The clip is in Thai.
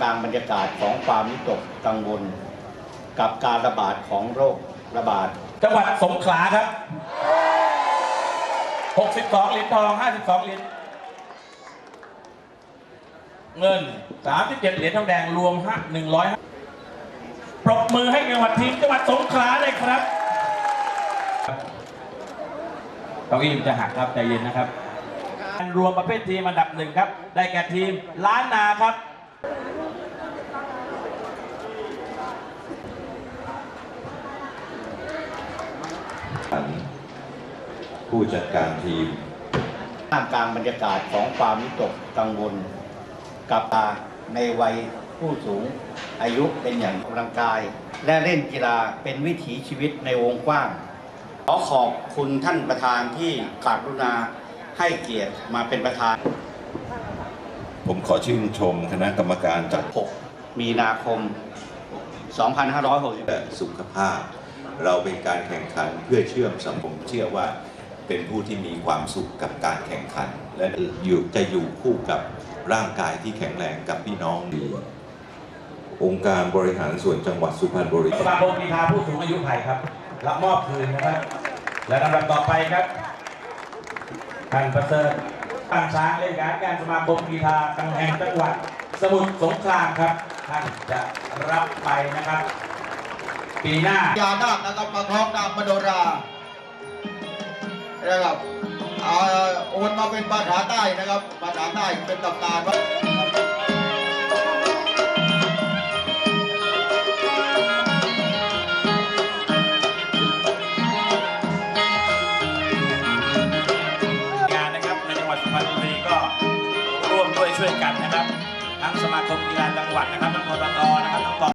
กลางบรรยากาศของความวิตกกังวล กับการระบาดของโรคระบาด จังหวัดสงขลาครับ 62เหรียญทอง 52เหรียญเงิน 37เหรียญทองแดงรวมฮะ100ปรบมือให้จังหวัดทีมจังหวัดสงขลาเลยครับเก้าอี้มันจะหักครับใจเย็นนะครับการรวมประเภททีมอันดับหนึ่งครับ ได้แก่ทีมล้านนาครับ ผู้จัดการทีมท่ามกลางบรรยากาศของความวิตกกังวล กับตาในวัยผู้สูงอายุเป็นอย่างออกกำลังกาย และเล่นกีฬาเป็นวิถีชีวิตในวงกว้าง ขอขอบคุณท่านประธานที่กรุณาให้เกียรติมาเป็นประธาน ผมขอชื่นชมคณะกรรมการจัด6มีนาคม 2560และสุขภาพ เราเป็นการแข่งขันเพื่อเชื่อมสังคมเชื่อว่าเป็นผู้ที่มีความสุขกับการแข่งขัน และอยู่จะอยู่คู่กับร่างกายที่แข็งแรงกับพี่น้องดีองค์การบริหารส่วนจังหวัดสุพรรณบุรีสมาคมกีฬาผู้สูงอายุไทยครับรับมอบคืนนะครับ และลำดับต่อไปครับท่านประเสริฐตั้งช้างเลขาธิการสมาคมกีฬาตังแห่งจังหวัด สมุทรสงครามครับท่านจะรับไปนะครับ ปีหน้ายานาคนะครับมาคล้องนางมโนรานะครับเอาโอนมาเป็นภาษาใต้นะครับภาษาใต้เป็นตำนานว่างานนะครับในจังหวัดสุพรรณบุรีก็ร่วมด้วยช่วยกันนะครับ ทั้งสมาคมกีฬาจังหวัดนะครับ